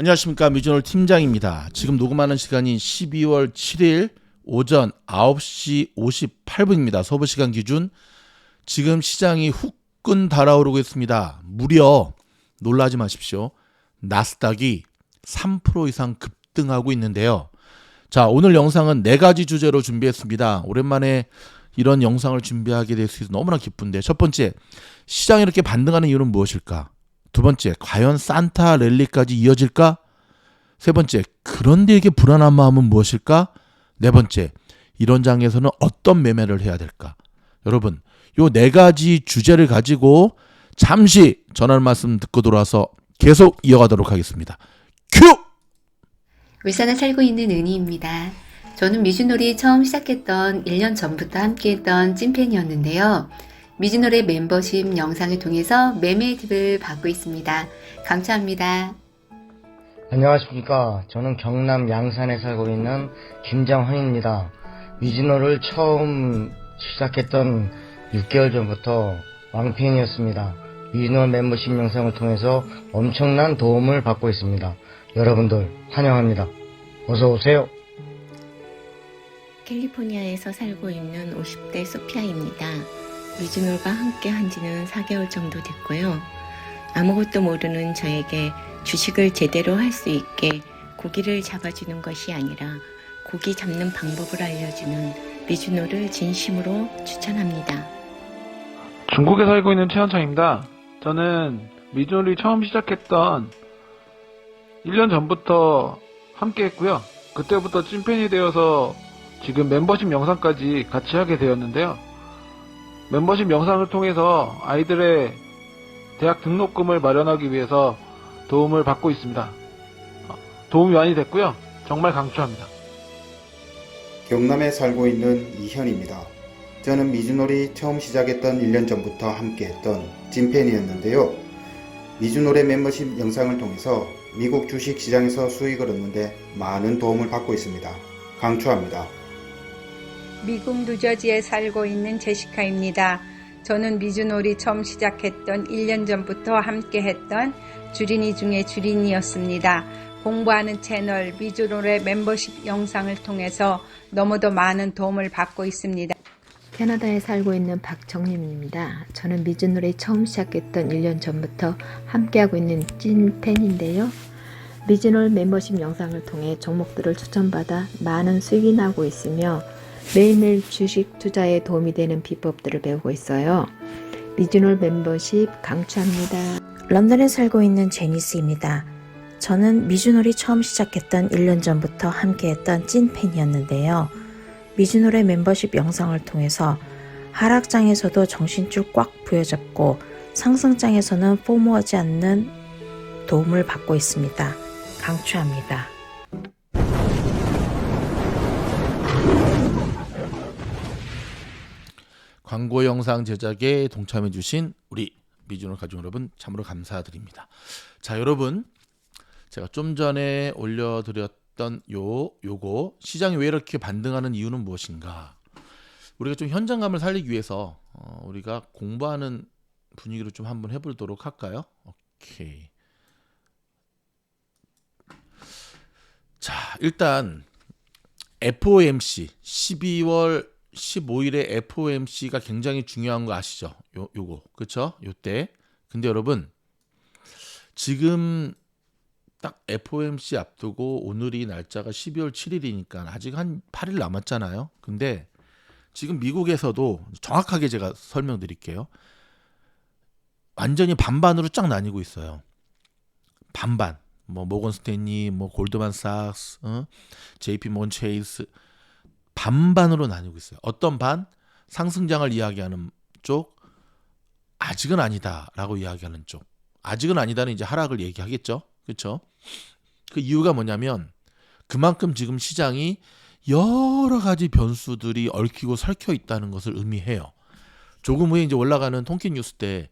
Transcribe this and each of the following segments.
안녕하십니까 미주널 팀장입니다. 지금 녹음하는 시간이 12월 7일 오전 9시 58분입니다. 서부 시간 기준 지금 시장이 후끈 달아오르고 있습니다. 무려 놀라지 마십시오. 나스닥이 3% 이상 급등하고 있는데요. 자, 오늘 영상은 네 가지 주제로 준비했습니다. 오랜만에 이런 영상을 준비하게 될 수 있어서 너무나 기쁜데 첫 번째, 시장이 이렇게 반등하는 이유는 무엇일까? 두 번째, 과연 산타 랠리까지 이어질까? 세 번째, 그런데 이게 불안한 마음은 무엇일까? 네 번째, 이런 장에서는 어떤 매매를 해야 될까? 여러분, 요 네 가지 주제를 가지고 잠시 전할 말씀 듣고 돌아와서 계속 이어가도록 하겠습니다. 큐! 울산에 살고 있는 은희입니다. 저는 미주놀이 처음 시작했던 1년 전부터 함께했던 찐팬이었는데요. 미주놀이 멤버십 영상을 통해서 매매 팁을 받고 있습니다. 감사합니다. 안녕하십니까. 저는 경남 양산에 살고 있는 김장헌입니다. 미즈노를 처음 시작했던 6개월 전부터 왕팬이었습니다. 미즈노 멤버십 영상을 통해서 엄청난 도움을 받고 있습니다. 여러분들 환영합니다. 어서 오세요. 캘리포니아에서 살고 있는 50대 소피아입니다. 미즈놀과 함께 한 지는 4개월 정도 됐고요. 아무것도 모르는 저에게 주식을 제대로 할 수 있게 고기를 잡아주는 것이 아니라 고기 잡는 방법을 알려주는 미즈노를 진심으로 추천합니다. 중국에 살고 있는 최현창입니다. 저는 미주놀이 처음 시작했던 1년 전부터 함께 했고요. 그때부터 찐팬이 되어서 지금 멤버십 영상까지 같이 하게 되었는데요. 멤버십 영상을 통해서 아이들의 대학 등록금을 마련하기 위해서 도움을 받고 있습니다. 어, 도움이 많이 됐고요. 정말 강추합니다. 경남에 살고 있는 이현입니다. 저는 미주놀이 처음 시작했던 1년 전부터 함께했던 찐팬이었는데요. 미주놀의 멤버십 영상을 통해서 미국 주식 시장에서 수익을 얻는데 많은 도움을 받고 있습니다. 강추합니다. 미국 뉴저지에 살고 있는 제시카입니다. 저는 미주놀이 처음 시작했던 1년 전부터 함께 했던 주린이 중에 주린이였습니다. 공부하는 채널 미주놀의 멤버십 영상을 통해서 너무도 많은 도움을 받고 있습니다. 캐나다에 살고 있는 박정림입니다. 저는 미즈놀이 처음 시작했던 1년 전부터 함께하고 있는 찐 팬인데요. 미즈놀 멤버십 영상을 통해 종목들을 추천받아 많은 수익이 나고 있으며 매일매일 주식 투자에 도움이 되는 비법들을 배우고 있어요. 미즈놀 멤버십 강추합니다. 런던에 살고 있는 제니스입니다. 저는 미주놀이 처음 시작했던 1년 전부터 함께했던 찐팬이었는데요. 미주놀의 멤버십 영상을 통해서 하락장에서도 정신줄 꽉 부여잡고 상승장에서는 포모하지 않는 도움을 받고 있습니다. 강추합니다. 광고 영상 제작에 동참해 주신 우리 미주널 가족 여러분 참으로 감사드립니다. 자, 여러분 제가 좀 전에 올려드렸던 요 요거 시장이 왜 이렇게 반등하는 이유는 무엇인가? 우리가 좀 현장감을 살리기 위해서 어, 우리가 공부하는 분위기로 좀 한번 해보도록 할까요? 오케이. 자, 일단 FOMC 12월 15일에 FOMC가 굉장히 중요한 거 아시죠? 요 요거. 그렇죠? 요때. 근데 여러분 지금 딱 FOMC 앞두고 오늘이 날짜가 12월 7일이니까 아직 한 8일 남았잖아요. 근데 지금 미국에서도 정확하게 제가 설명드릴게요. 완전히 반반으로 쫙 나뉘고 있어요. 반반. 뭐 모건 스탠리, 뭐 골드만삭스, 어? JP 모건 체이스 반반으로 나뉘고 있어요. 어떤 반? 상승장을 이야기하는 쪽, 아직은 아니다라고 이야기하는 쪽. 아직은 아니다는 이제 하락을 얘기하겠죠. 그렇죠? 그 이유가 뭐냐면 그만큼 지금 시장이 여러 가지 변수들이 얽히고 설켜 있다는 것을 의미해요. 조금 후에 이제 올라가는 통계 뉴스 때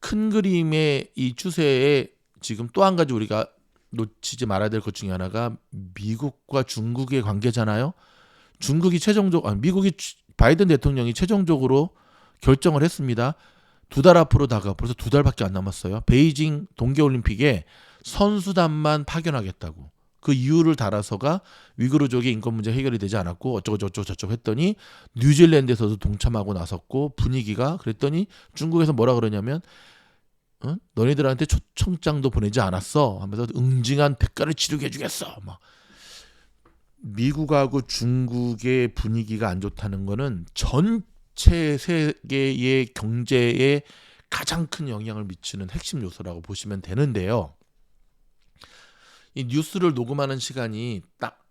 큰 그림의 이 추세에 지금 또 한 가지 우리가 놓치지 말아야 될 것 중에 하나가 미국과 중국의 관계잖아요. 중국이 최종적, 아, 미국이 바이든 대통령이 최종적으로 결정을 했습니다. 두 달 앞으로 다가 벌써 두 달밖에 안 남았어요. 베이징 동계올림픽에 선수단만 파견하겠다고. 그 이유를 달아서가 위구르족의 인권 문제 해결이 되지 않았고 어쩌고 저쩌고 저쩌고 했더니 뉴질랜드에서도 동참하고 나섰고 분위기가 그랬더니 중국에서 뭐라 그러냐면 어? 너희들한테 초청장도 보내지 않았어 하면서 응징한 대가를 치르게 해주겠어 막 미국하고 중국의 분위기가 안 좋다는 거는 전체 세계의 경제에 가장 큰 영향을 미치는 핵심 요소라고 보시면 되는데요. 이 뉴스를 녹음하는 시간이 딱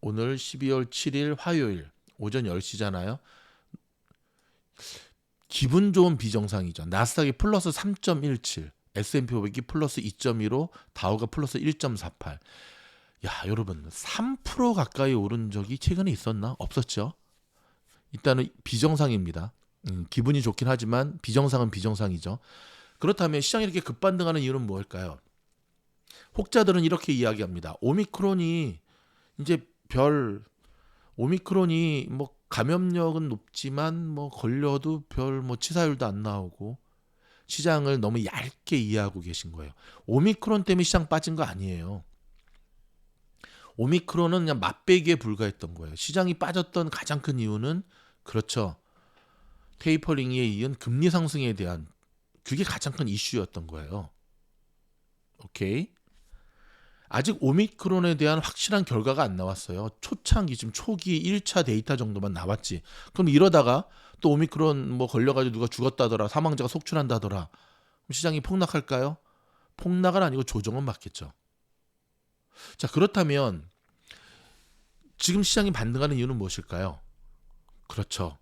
오늘 12월 7일 화요일 오전 10시잖아요. 기분 좋은 비정상이죠. 나스닥이 플러스 3.17, S&P 500이 플러스 2.15, 다우가 플러스 1.48. 야, 여러분, 3% 가까이 오른 적이 최근에 있었나? 없었죠. 일단은 비정상입니다. 음, 기분이 좋긴 하지만 비정상은 비정상이죠. 그렇다면 시장이 이렇게 급반등하는 이유는 뭘까요? 혹자들은 이렇게 이야기합니다. 오미크론이 이제 별 오미크론이 뭐 감염력은 높지만 뭐 걸려도 별 뭐 치사율도 안 나오고 시장을 너무 얇게 이해하고 계신 거예요. 오미크론 때문에 시장 빠진 거 아니에요. 오미크론은 그냥 맛배기에 불과했던 거예요. 시장이 빠졌던 가장 큰 이유는 그렇죠. 테이퍼링에 이은 금리 상승에 대한 그게 가장 큰 이슈였던 거예요. 오케이. 아직 오미크론에 대한 확실한 결과가 안 나왔어요. 초창기 지금 초기 1차 데이터 정도만 나왔지. 그럼 이러다가 또 오미크론 뭐 걸려가지고 누가 죽었다더라, 사망자가 속출한다더라. 시장이 폭락할까요? 폭락은 아니고 조정은 맞겠죠. 자 그렇다면 지금 시장이 반등하는 이유는 무엇일까요? 그렇죠.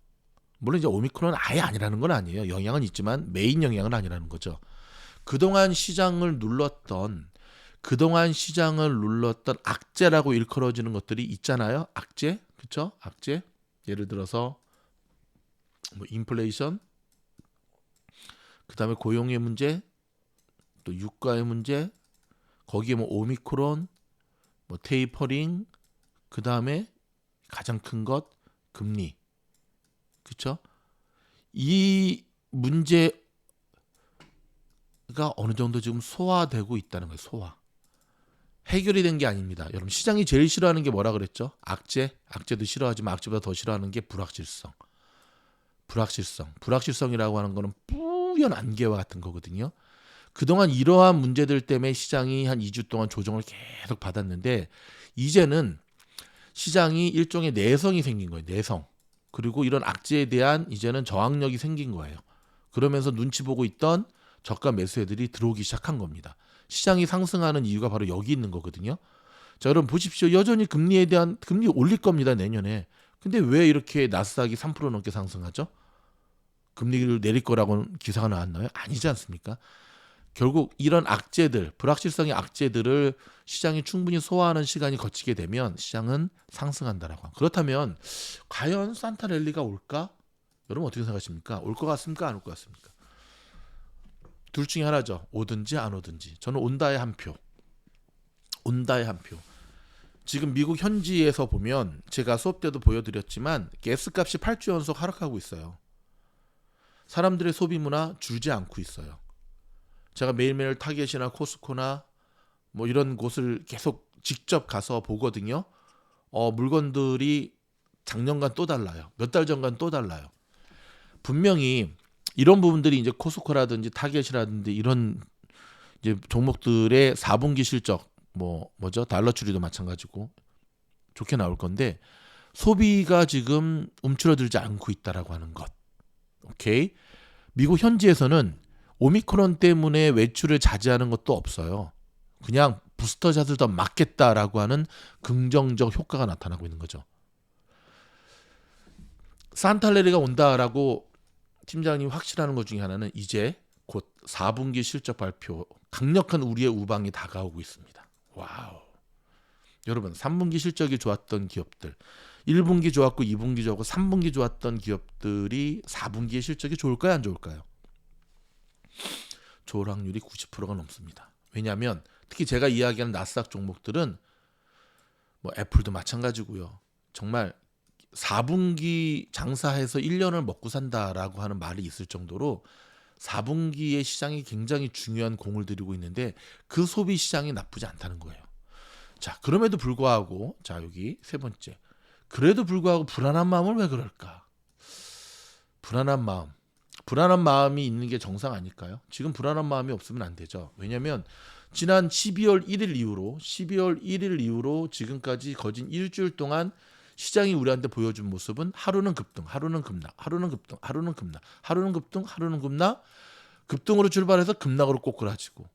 물론 이제 오미크론은 아예 아니라는 건 아니에요. 영향은 있지만 메인 영향은 아니라는 거죠. 그동안 시장을 눌렀던 그동안 시장을 눌렀던 악재라고 일컬어지는 것들이 있잖아요. 악재, 그렇죠? 악재. 예를 들어서 뭐 인플레이션, 그다음에 고용의 문제, 또 유가의 문제, 거기에 뭐 오미크론, 뭐 테이퍼링, 그 다음에 가장 큰 것 금리. 그렇죠? 이 문제가 어느 정도 지금 소화되고 있다는 거예요. 소화. 해결이 된 게 아닙니다. 여러분 시장이 제일 싫어하는 게 뭐라 그랬죠? 악재, 악재도 싫어하지만 악재보다 더 싫어하는 게 불확실성. 불확실성. 불확실성이라고 하는 거는 뿌연 안개와 같은 거거든요. 그동안 이러한 문제들 때문에 시장이 한 2주 동안 조정을 계속 받았는데 이제는 시장이 일종의 내성이 생긴 거예요. 내성. 그리고 이런 악재에 대한 이제는 저항력이 생긴 거예요. 그러면서 눈치 보고 있던 저가 매수애들이 들어오기 시작한 겁니다. 시장이 상승하는 이유가 바로 여기 있는 거거든요. 자, 여러분 보십시오. 여전히 금리에 대한 금리 올릴 겁니다, 내년에. 근데 왜 이렇게 나스닥이 3% 넘게 상승하죠? 금리를 내릴 거라고는 기사가 나왔나요? 아니지 않습니까? 결국 이런 악재들, 불확실성의 악재들을 시장이 충분히 소화하는 시간이 거치게 되면 시장은 상승한다라고. 그렇다면 과연 산타 랠리가 올까? 여러분 어떻게 생각하십니까? 올 것 같습니까? 안 올 것 같습니까? 둘 중에 하나죠. 오든지 안 오든지. 저는 온다의 한 표. 온다의 한 표. 지금 미국 현지에서 보면 제가 수업 때도 보여드렸지만 가스값이 8주 연속 하락하고 있어요. 사람들의 소비 문화 줄지 않고 있어요. 제가 매일매일 타겟이나 코스코나 뭐 이런 곳을 계속 직접 가서 보거든요. 어, 물건들이 작년간 또 달라요. 몇 달 전간 또 달라요. 분명히 이런 부분들이 이제 코스코라든지 타겟이라든지 이런 이제 종목들의 4분기 실적 뭐 뭐죠? 달러 추리도 마찬가지고 좋게 나올 건데 소비가 지금 움츠러들지 않고 있다라고 하는 것. 오케이. 미국 현지에서는 오미크론 때문에 외출을 자제하는 것도 없어요. 그냥 부스터샷을 더 맞겠다라고 하는 긍정적 효과가 나타나고 있는 거죠. 산탈레리가 온다라고 팀장님이 확실하는 것 중에 하나는 이제 곧 4분기 실적 발표 강력한 우리의 우방이 다가오고 있습니다. 와우. 여러분 3분기 실적이 좋았던 기업들 1분기 좋았고 2분기 좋았고 3분기 좋았던 기업들이 4분기의 실적이 좋을까요 안 좋을까요? 확률이 90%가 넘습니다. 왜냐하면 특히 제가 이야기하는 나스닥 종목들은 뭐 애플도 마찬가지고요. 정말 4분기 장사해서 1년을 먹고 산다라고 하는 말이 있을 정도로 4분기의 시장이 굉장히 중요한 공을 들이고 있는데 그 소비 시장이 나쁘지 않다는 거예요. 자, 그럼에도 불구하고 자, 여기 세 번째. 그래도 불구하고 불안한 마음을 왜 그럴까? 불안한 마음. 불안한 마음이 있는 게 정상 아닐까요? 지금 불안한 마음이 없으면 안 되죠. 왜냐면 지난 12월 1일 이후로 12월 1일 이후로 지금까지 거진 일주일 동안 시장이 우리한테 보여준 모습은 하루는 급등, 하루는 급락, 하루는 급등, 하루는 급락, 하루는 급등, 하루는 급락, 급등으로 출발해서 급락으로 꼬꾸라지고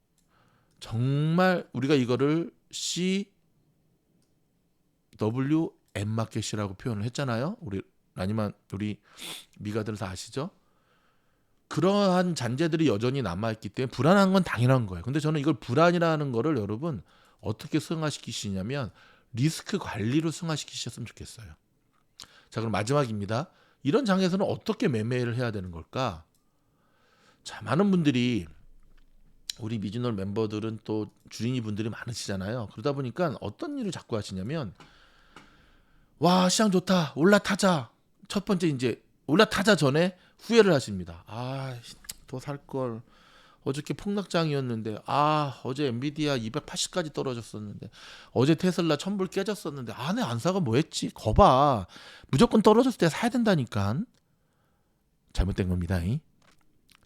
정말 우리가 이거를 C W M 마켓이라고 표현을 했잖아요. 우리 아니면 우리 미가들 다 아시죠? 그러한 잔재들이 여전히 남아있기 때문에 불안한 건 당연한 거예요. 근데 저는 이걸 불안이라는 거를 여러분 어떻게 승화시키시냐면 리스크 관리로 승화시키셨으면 좋겠어요. 자, 그럼 마지막입니다. 이런 장에서는 어떻게 매매를 해야 되는 걸까? 자, 많은 분들이 우리 미즈널 멤버들은 또 주린이 분들이 많으시잖아요. 그러다 보니까 어떤 일을 자꾸 하시냐면 와 시장 좋다 올라타자 첫 번째 이제 올라타자 전에 후회를 하십니다. 아 더 살 걸 어저께 폭락장이었는데 아 어제 엔비디아 280까지 떨어졌었는데 어제 테슬라 1000불 깨졌었는데 아내 안 사가 뭐했지 거봐 무조건 떨어졌을 때 사야 된다니까 잘못된 겁니다. 이.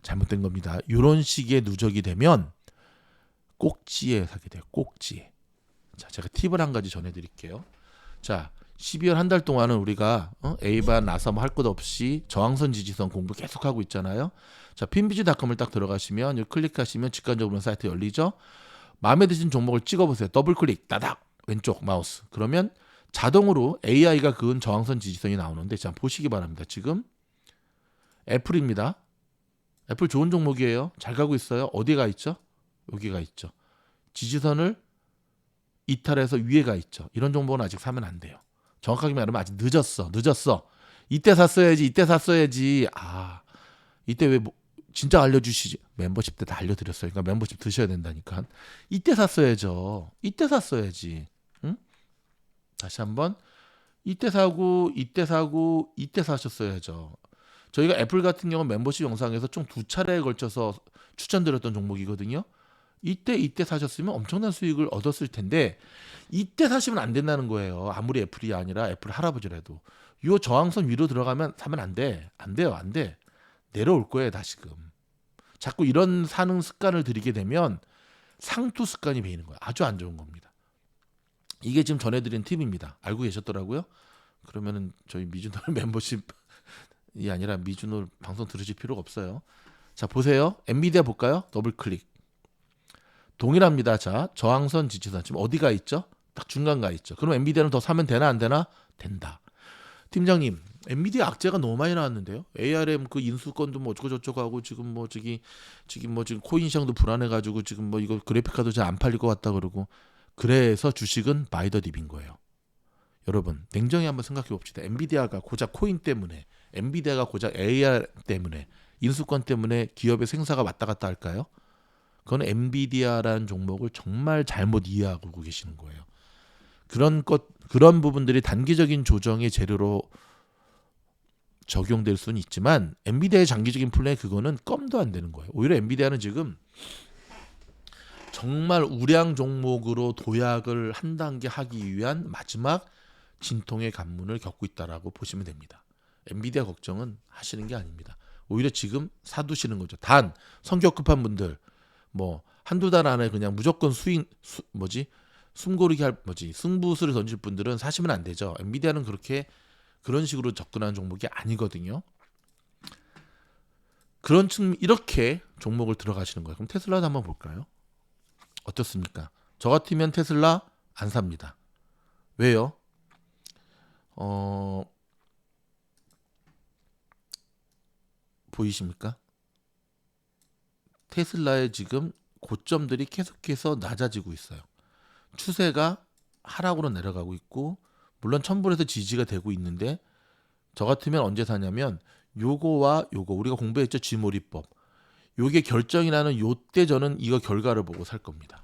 잘못된 겁니다. 이런 식의 누적이 되면 꼭지에 사게 돼요. 꼭지에. 자, 제가 팁을 한 가지 전해드릴게요. 자, 12월 한 달 동안은 우리가 어? A반, 나사 뭐 할 것 없이 저항선 지지선 공부 계속 하고 있잖아요. 자, 핀비즈닷컴을 딱 들어가시면 클릭하시면 직관적으로 사이트 열리죠. 마음에 드신 종목을 찍어보세요. 더블 클릭, 따닥 왼쪽 마우스. 그러면 자동으로 AI가 그은 저항선 지지선이 나오는데 자 보시기 바랍니다. 지금 애플입니다. 애플 좋은 종목이에요. 잘 가고 있어요. 어디가 있죠? 여기가 있죠. 지지선을 이탈해서 위에가 있죠. 이런 종목은 아직 사면 안 돼요. 정확하게 말하면 아직 늦었어. 늦었어. 이때 샀어야지. 이때 샀어야지. 아, 이때 왜 뭐, 진짜 알려주시지? 멤버십 때 다 알려드렸어요. 그러니까 멤버십 드셔야 된다니까. 이때 샀어야죠. 이때 샀어야지. 응? 다시 한번 이때 사고 이때 사고 이때 사셨어야죠. 저희가 애플 같은 경우 멤버십 영상에서 총 두 차례에 걸쳐서 추천드렸던 종목이거든요. 이때 이때 사셨으면 엄청난 수익을 얻었을 텐데 이때 사시면 안 된다는 거예요. 아무리 애플이 아니라 애플 할아버지라도 요 저항선 위로 들어가면 사면 안 돼. 안 돼요. 안 돼. 내려올 거예요, 다시금. 자꾸 이런 사는 습관을 들이게 되면 상투 습관이 배이는 거예요. 아주 안 좋은 겁니다. 이게 지금 전해드린 팁입니다. 알고 계셨더라고요. 그러면은 저희 미주놀 멤버십이 아니라 미주놀 방송 들으실 필요가 없어요. 자 보세요. 엔비디아 볼까요? 더블 클릭. 동일합니다. 자 저항선 지지선 지금 어디가 있죠? 딱 중간 가 있죠. 그럼 엔비디아는 더 사면 되나 안 되나? 된다. 팀장님, 엔비디아 악재가 너무 많이 나왔는데요. ARM 그 인수권도 뭐 어쩌고 저쩌고 하고 지금 뭐 저기 지금 뭐 지금 코인 시장도 불안해가지고 지금 뭐 이거 그래픽 카드 잘 안 팔릴 것 같다 그러고 그래서 주식은 바이더 딥인 거예요. 여러분 냉정히 한번 생각해 봅시다. 엔비디아가 고작 코인 때문에, 엔비디아가 고작 AR 때문에, 인수권 때문에 기업의 생사가 왔다 갔다 할까요? 그건 엔비디아라는 종목을 정말 잘못 이해하고 계시는 거예요. 그런 것 그런 부분들이 단기적인 조정의 재료로 적용될 수는 있지만 엔비디아의 장기적인 플랜 그거는 껌도 안 되는 거예요. 오히려 엔비디아는 지금 정말 우량 종목으로 도약을 한 단계 하기 위한 마지막 진통의 관문을 겪고 있다라고 보시면 됩니다. 엔비디아 걱정은 하시는 게 아닙니다. 오히려 지금 사두시는 거죠. 단 성격 급한 분들 뭐 한두 달 안에 그냥 무조건 수익 수, 뭐지 숨고르기 할 뭐지 승부수를 던질 분들은 사시면 안 되죠. 엔비디아는 그렇게 그런 식으로 접근하는 종목이 아니거든요. 그런 측 이렇게 종목을 들어가시는 거예요. 그럼 테슬라도 한번 볼까요? 어떻습니까? 저 같으면 테슬라 안 삽니다. 왜요? 어 보이십니까? 테슬라의 지금 고점들이 계속해서 낮아지고 있어요. 추세가 하락으로 내려가고 있고 물론 천불에서 지지가 되고 있는데 저 같으면 언제 사냐면 요거와 요거 우리가 공부했죠 쥐몰이법 요게 결정이 나는 요때 저는 이거 결과를 보고 살 겁니다.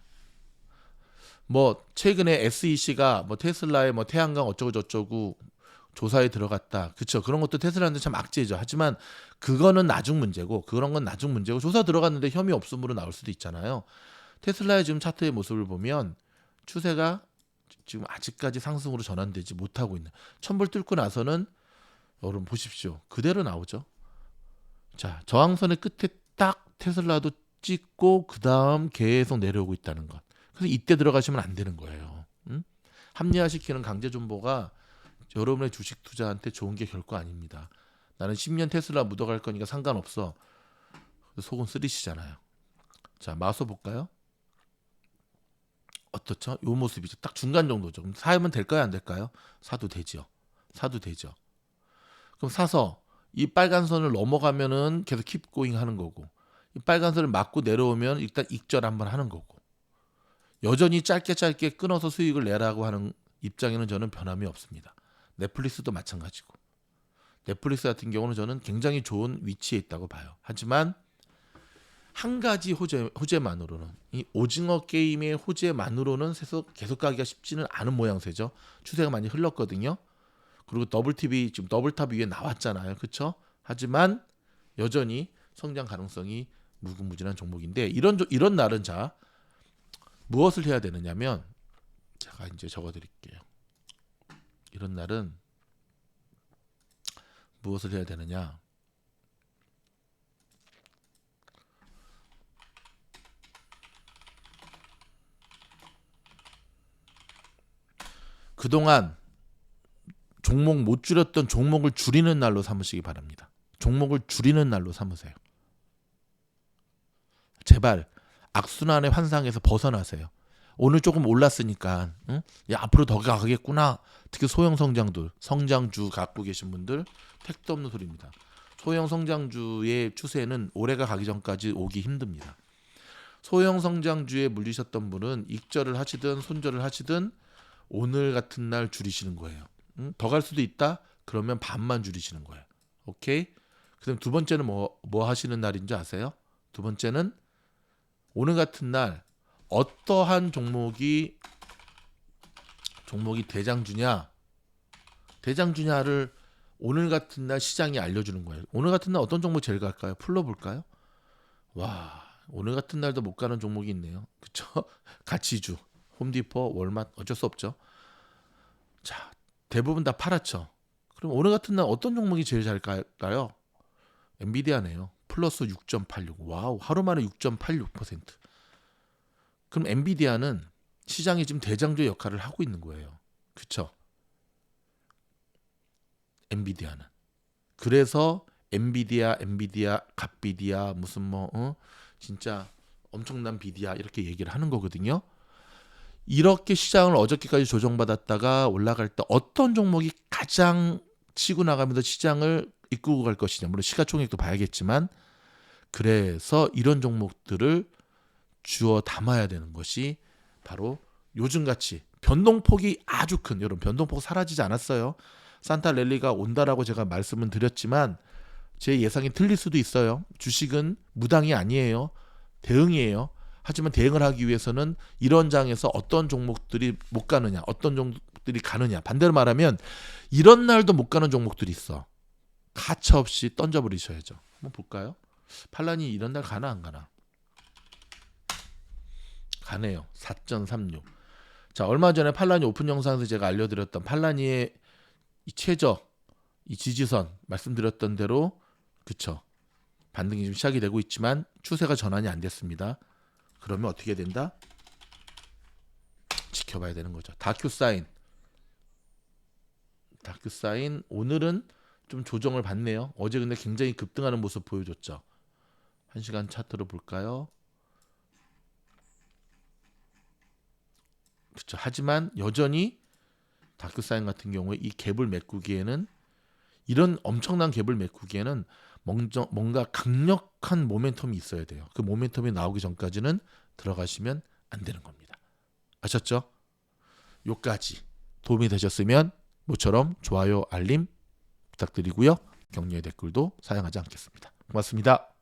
뭐 최근에 SEC가 뭐 테슬라의 뭐 태양광 어쩌고 저쩌고 조사에 들어갔다. 그쵸. 그런 것도 테슬라한테 참 악재죠. 하지만 그거는 나중 문제고 그런 건 나중 문제고 조사 들어갔는데 혐의 없음으로 나올 수도 있잖아요. 테슬라의 지금 차트의 모습을 보면 추세가 지금 아직까지 상승으로 전환되지 못하고 있는 천불 뚫고 나서는 여러분 보십시오. 그대로 나오죠. 자, 저항선의 끝에 딱 테슬라도 찍고 그 다음 계속 내려오고 있다는 것. 그래서 이때 들어가시면 안 되는 거예요. 음? 합리화시키는 강제 존버가 여러분의 주식 투자한테 좋은 게 결코 아닙니다. 나는 10년 테슬라 묻어갈 거니까 상관없어. 속은 쓰리시잖아요. 자, 마소 볼까요? 어떻죠? 요 모습이죠. 딱 중간 정도죠. 그럼 사면 될까요? 안 될까요? 사도 되죠. 사도 되죠. 그럼 사서 이 빨간 선을 넘어가면은 계속 킵 고잉 하는 거고 이 빨간 선을 맞고 내려오면 일단 익절 한번 하는 거고 여전히 짧게 짧게 끊어서 수익을 내라고 하는 입장에는 저는 변함이 없습니다. 넷플릭스도 마찬가지고 넷플릭스 같은 경우는 저는 굉장히 좋은 위치에 있다고 봐요. 하지만 한 가지 호재, 호재만으로는 이 오징어 게임의 호재만으로는 계속, 계속 가기가 쉽지는 않은 모양새죠. 추세가 많이 흘렀거든요. 그리고 더블 TV 지금 더블탑 위에 나왔잖아요. 그렇죠? 하지만 여전히 성장 가능성이 무궁무진한 종목인데 이런 조- 이런 날은 자 무엇을 해야 되느냐면 제가 이제 적어 드릴게요. 이런 날은 무엇을 해야 되느냐? 그동안 종목 못 줄였던 종목을 줄이는 날로 삼으시기 바랍니다. 종목을 줄이는 날로 삼으세요. 제발 악순환의 환상에서 벗어나세요. 오늘 조금 올랐으니까 응? 야, 앞으로 더 가겠구나. 특히 소형 성장들, 성장주 갖고 계신 분들 택도 없는 소리입니다. 소형 성장주의 추세는 올해가 가기 전까지 오기 힘듭니다. 소형 성장주에 물리셨던 분은 익절을 하시든 손절을 하시든 오늘 같은 날 줄이시는 거예요. 더갈 수도 있다. 그러면 반만 줄이시는 거예요. 오케이? 그다음 두 번째는 뭐뭐 하시는 날인지 아세요? 두 번째는 오늘 같은 날 어떠한 종목이 종목이 대장주냐 대장주냐를 오늘 같은 날 시장이 알려주는 거예요. 오늘 같은 날 어떤 종목 제일 갈까요? 풀러 볼까요? 와 오늘 같은 날도 못 가는 종목이 있네요. 그쵸? 가치주, 홈디포, 월맛 어쩔 수 없죠. 자 대부분 다 팔았죠. 그럼 오늘 같은 날 어떤 종목이 제일 잘 갈까요? 엔비디아네요. 플러스 6.86. 와우, 하루 만에 6.86%. 그럼 엔비디아는 시장이 지금 대장주 역할을 하고 있는 거예요. 그쵸? 엔비디아는. 그래서 엔비디아, 엔비디아, 갓비디아, 무슨 뭐, 어? 진짜 엄청난 비디아 이렇게 얘기를 하는 거거든요. 이렇게 시장을 어저께까지 조정받았다가 올라갈 때 어떤 종목이 가장 치고 나가면서 시장을 이끌고 갈 것이냐. 물론 시가총액도 봐야겠지만 그래서 이런 종목들을 주어 담아야 되는 것이 바로 요즘같이 변동폭이 아주 큰 여러분 변동폭 사라지지 않았어요. 산타 랠리가 온다라고 제가 말씀을 드렸지만 제 예상이 틀릴 수도 있어요. 주식은 무당이 아니에요. 대응이에요. 하지만 대응을 하기 위해서는 이런 장에서 어떤 종목들이 못 가느냐, 어떤 종목들이 가느냐. 반대로 말하면 이런 날도 못 가는 종목들이 있어. 가차 없이 던져버리셔야죠. 한번 볼까요? 팔란이 이런 날 가나 안 가나? 가네요. 4.36. 자, 얼마 전에 팔란이 오픈 영상에서 제가 알려드렸던 팔란이의 이 최저, 이 지지선 말씀드렸던 대로 그쵸. 반등이 좀 시작이 되고 있지만 추세가 전환이 안 됐습니다. 그러면 어떻게 된다? 지켜봐야 되는 거죠. 다큐 사인. 다큐 사인 오늘은 좀 조정을 받네요. 어제 근데 굉장히 급등하는 모습 보여줬죠. 한 시간 차트로 볼까요? 그렇죠. 하지만 여전히 다크 사인 같은 경우에 이 갭을 메꾸기에는 이런 엄청난 갭을 메꾸기에는 뭔가, 강력한 모멘텀이 있어야 돼요. 그 모멘텀이 나오기 전까지는 들어가시면 안 되는 겁니다. 아셨죠? 요까지 도움이 되셨으면 모처럼 좋아요, 알림 부탁드리고요. 격려의 댓글도 사용하지 않겠습니다. 고맙습니다.